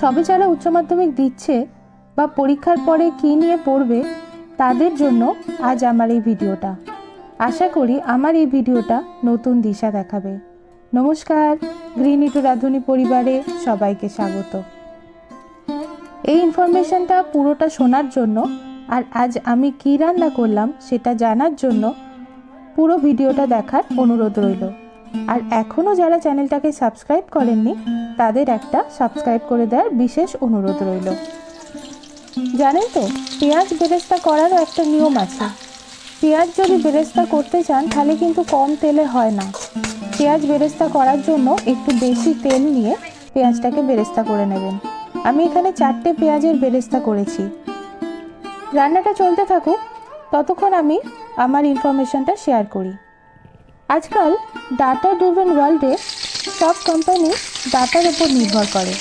সবে যারা উচ্চ মাধ্যমিক দিচ্ছে বা পরীক্ষার পরে কী নিয়ে পড়বে তাদের জন্য আজ আমার এই ভিডিওটা। আশা করি আমার এই ভিডিওটা নতুন দিশা দেখাবে। নমস্কার, গ্রিন ইটু রাধুনী পরিবারে সবাইকে স্বাগত। এই ইনফরমেশনটা পুরোটা শোনার জন্য আর আজ আমি কী রান্না করলাম সেটা জানার জন্য পুরো ভিডিওটা দেখার অনুরোধ রইল। আর এখনও যারা চ্যানেলটাকে সাবস্ক্রাইব করেননি, তাদের একটা সাবস্ক্রাইব করে দেওয়ার বিশেষ অনুরোধ রইল। জানেন তো, পেঁয়াজ বেরেস্তা করারও একটা নিয়ম আছে। পেঁয়াজ যদি বেরেস্তা করতে চান, তাহলে কিন্তু কম তেলে হয় না। পেঁয়াজ বেরেস্তা করার জন্য একটু বেশি তেল নিয়ে পেঁয়াজটাকে বেরেস্তা করে নেবেন। আমি এখানে চারটে পেঁয়াজের বেরেস্তা করেছি। রান্নাটা চলতে থাকুক। ততক্ষণ আমি আমার ইনফরমেশনটা শেয়ার করি। আজকাল ডাটা ড্রিভেন ওয়ার্ল্ডে সব কোম্পানি ডাটার উপর নির্ভর করে।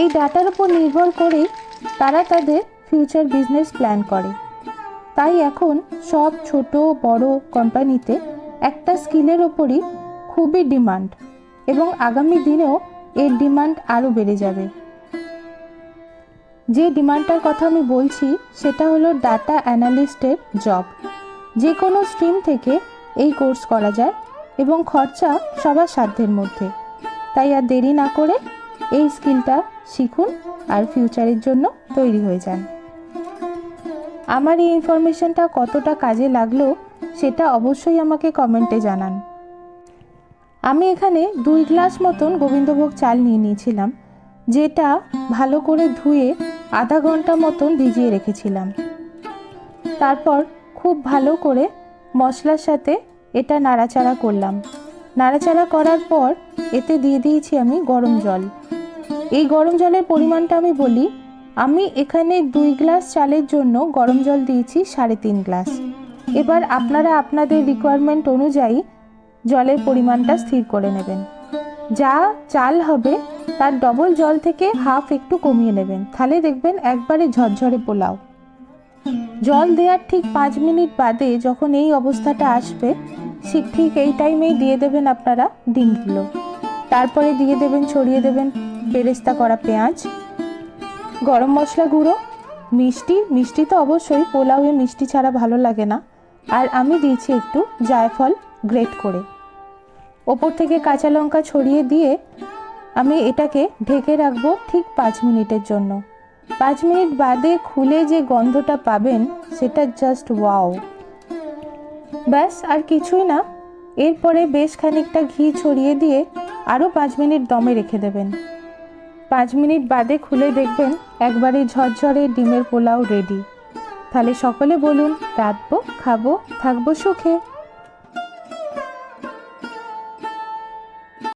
এই ডাটার উপর নির্ভর করেই তারা তাদের ফিউচার বিজনেস প্ল্যান করে। তাই এখন সব ছোট, বড় কোম্পানিতে একটা স্কিলের ওপরই খুবই ডিমান্ড এবং আগামী দিনেও এর ডিমান্ড আরও বেড়ে যাবে। যে ডিমান্ডটার কথা আমি বলছি, সেটা হলো ডাটা অ্যানালিস্টের জব যে কোনো স্ট্রিম থেকে এই কোর্স করা যায় এবং খরচা সবার সাধ্যের মধ্যে। তাই আর দেরি না করে এই স্কিলটা শিখুন আর ফিউচারের জন্য তৈরি হয়ে যান। আমার এই ইনফরমেশনটা কতটা কাজে লাগল সেটা অবশ্যই আমাকে কমেন্টে জানান। আমি এখানে দুই গ্লাস মতন গোবিন্দভোগ চাল নিয়ে নিয়েছিলাম, যেটা ভালো করে ধুয়ে আধা ঘণ্টা মতন ভিজিয়ে রেখেছিলাম। তারপর খুব ভালো করে মশলার সাথে এটা নাড়াচাড়া করলাম। নাড়াচাড়া করার পর এতে দিয়ে দিয়েছি আমি গরম জল। এই গরম জলের পরিমাণটা আমি বলি, আমি এখানে দুই গ্লাস চালের জন্য গরম জল দিয়েছি সাড়ে তিন গ্লাস। এবার আপনারা আপনাদের রিকোয়ারমেন্ট অনুযায়ী জলের পরিমাণটা স্থির করে নেবেন। যা চাল হবে, তার ডবল জল থেকে হাফ একটু কমিয়ে নেবেন। তাহলে দেখবেন একবারে ঝরঝরে পোলাও। জল দেওয়ার ঠিক পাঁচ মিনিট বাদে যখন এই অবস্থাটা আসবে ঠিক ঠিক এই টাইমেই দিয়ে দেবেন আপনারা ডিমগুলো। তারপরে দিয়ে দেবেন, ছড়িয়ে দেবেন বেরেস্তা করা পেঁয়াজ, গরম মশলা গুঁড়ো, মিষ্টি মিষ্টি তো অবশ্যই পোলাওয়ে মিষ্টি ছাড়া ভালো লাগে না। আর আমি দিয়েছি একটু জায়ফল গ্রেট করে। ওপর থেকে কাঁচা লঙ্কা ছড়িয়ে দিয়ে আমি এটাকে ঢেকে রাখব ঠিক পাঁচ মিনিটের জন্য। পাঁচ মিনিট বাদে খুলে যে গন্ধটা পাবেন, সেটা জাস্ট ওয়াও ব্যাস, আর কিছুই না। এরপরে বেশ খানিকটা ঘি ছড়িয়ে দিয়ে আরও পাঁচ মিনিট দমে রেখে দেবেন। পাঁচ মিনিট বাদে খুলে দেখবেন একবারে ঝরঝরে ডিমের পোলাও রেডি তাহলে সকলে বলুন, রাঁধবো, খাব, থাকব সুখে।